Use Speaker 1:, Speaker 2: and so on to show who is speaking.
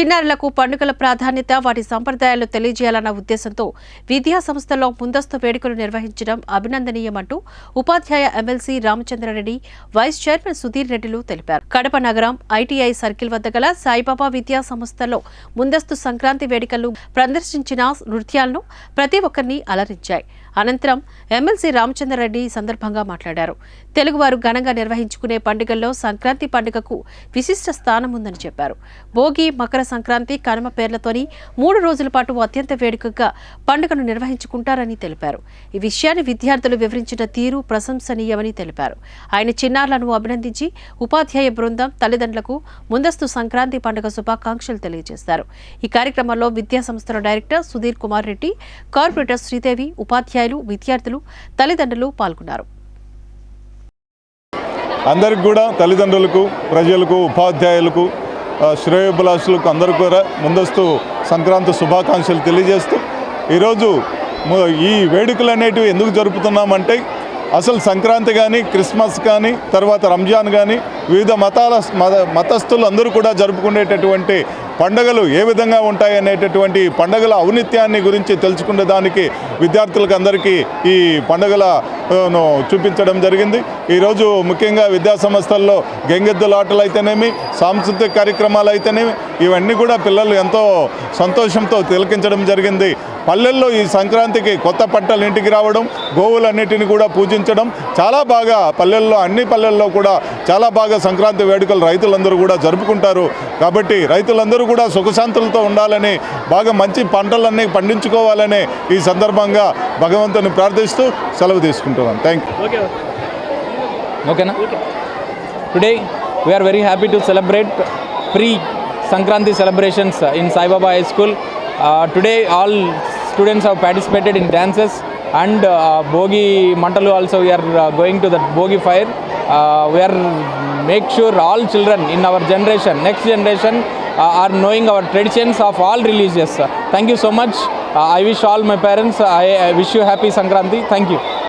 Speaker 1: చిన్నారులకు పండుగల ప్రాధాన్యత వాటి సంప్రదాయాలు తెలియజేయాలన్న ఉద్దేశంతో విద్యా సంస్థల్లో ముందస్తు వేడుకలు నిర్వహించడం అభినందనీయమంటూ ఉపాధ్యాయ MLC Ramachandra Reddy vice chairman Sudheer రెడ్డిలు తెలిపారు. కడప నగరం ఐటీఐ సర్కిల్ వద్ద గల సాయిబాబా విద్యా సంస్థల్లో ముందస్తు సంక్రాంతి వేడుకలు ప్రదర్శించిన నృత్యాలను ప్రతి ఒక్కరిని అలరించాయి. అనంతరం ఎమ్మెల్సీ రామచంద్రరెడ్డి ఈ సందర్భంగా మాట్లాడారు. తెలుగువారు ఘనంగా నిర్వహించుకునే పండుగల్లో సంక్రాంతి పండుగకు విశిష్ట స్థానం ఉందని చెప్పారు. భోగి మకర సంక్రాంతి కనుమ పేర్లతోని మూడు రోజుల పాటు అత్యంత వేడుకగా పండుగను నిర్వహించుకుంటారని తెలిపారు. ఈ విషయాన్ని విద్యార్థులు వివరించిన తీరు ప్రశంసనీయమని తెలిపారు. ఆయన చిన్నారులను అభినందించి ఉపాధ్యాయ బృందం తల్లిదండ్రులకు ముందస్తు సంక్రాంతి పండుగ శుభాకాంక్షలు తెలియజేశారు ఈ కార్యక్రమంలో విద్యా సంస్థల డైరెక్టర్ సుధీర్ కుమార్ రెడ్డి కార్పొరేటర్ శ్రీదేవి ఉపాధ్యాయ ఉపాధ్యాయులు విద్యార్థులు తల్లిదండ్రులు పాల్గొన్నారు.
Speaker 2: అందరికి కూడా తల్లిదండ్రులకు ప్రజలకు ఉపాధ్యాయులకు శ్రేయోభిలాషులకు అందరికీ కూడా ముందస్తు సంక్రాంతి శుభాకాంక్షలు తెలియజేస్తూ ఈరోజు ఈ వేడుకలు అనేటివి ఎందుకు జరుపుతున్నామంటే అసలు సంక్రాంతి కానీ క్రిస్మస్ కానీ తర్వాత రంజాన్ కానీ వివిధ మతాల మత మతస్థులు అందరూ కూడా జరుపుకునేటటువంటి పండుగలు ఏ విధంగా ఉంటాయి అనేటటువంటి పండుగల ఔనిత్యాన్ని గురించి తెలుసుకునే దానికి విద్యార్థులకు అందరికీ ఈ పండుగల ను చూపించడం జరిగింది. ఈరోజు ముఖ్యంగా విద్యా సంస్థల్లో గెంగెద్దుల ఆటలు అయితేనేమి సాంస్కృతిక కార్యక్రమాలు అయితేనేమి ఇవన్నీ కూడా పిల్లలు ఎంతో సంతోషంతో తిలకించడం జరిగింది. పల్లెల్లో ఈ సంక్రాంతికి కొత్త పట్టలు ఇంటికి రావడం గోవులన్నిటిని కూడా పూజించడం చాలా బాగా పల్లెల్లో అన్ని పల్లెల్లో కూడా చాలా బాగా సంక్రాంతి వేడుకలు రైతులందరూ కూడా జరుపుకుంటారు. కాబట్టి రైతులందరూ కూడా సుఖశాంతులతో ఉండాలని బాగా మంచి పంటలన్నీ పండించుకోవాలని ఈ సందర్భంగా భగవంతుని ప్రార్థిస్తూ సెలవు తీసుకుంటున్నాను థ్యాంక్ యూ
Speaker 3: ఓకేనా? Today we are very happy to celebrate pre Sankranti celebrations in Saibaba high school today all students have participated in dances and uh, bogi mantalu also we are uh, going to that bogi fire uh, we are make sure all children in our generation next generation uh, are knowing our traditions of all religions thank you so much uh, i wish all my parents I, I wish you happy sankranti thank you